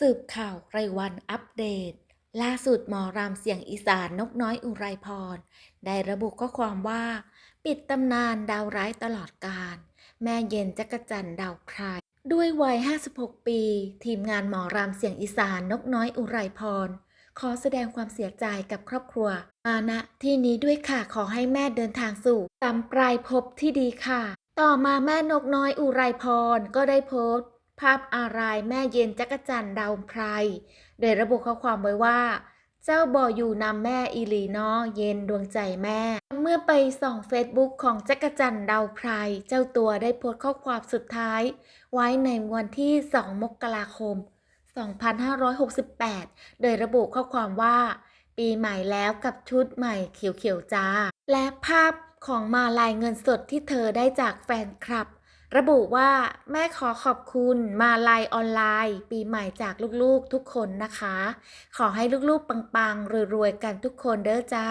สืบข่าวไรวันอัปเดต ล่าสุดหมอรามเสียงอีสานนกน้อยอุไรพร ได้ระบุข้อความว่า ปิดตำนานดาวร้ายตลอดกาลแม่เย็นจักรจันดาวพรายด้วยวัย 56 ปี ทีมงานหมอรามเสียงอีสานนกน้อยอุไรพร ขอแสดงความเสียใจกับครอบครัว มาณที่นี้ด้วยค่ะขอให้แม่เดินทางสู่ตามปลายภพที่ดีค่ะ ต่อมาแม่นกน้อยอุไรพรก็ได้โพสต์ ภาพอารายแม่เย็นจักรจันดาวไพรโดยระบุข้อความไว้ว่า เจ้าบ่ออยู่นำแม่อีลีนอเย็นดวงใจแม่ เมื่อไปส่องเฟซบุ๊กของจักรจันดาวไพรเจ้าตัวได้โพสต์ข้อความสุดท้าย ไว้ในวันที่ 2 มกราคม 2568 โดยระบุข้อความว่า ปีใหม่แล้วกับชุดใหม่เขียวๆจ้า และภาพของมาลายเงินสดที่เธอได้จากแฟนคลับ ระบุว่าแม่ขอขอบคุณมาลายออนไลน์ ปีใหม่จากลูกๆทุกคนนะคะ ขอให้ลูกๆปังๆรวยๆกันทุกคนเด้อจ้า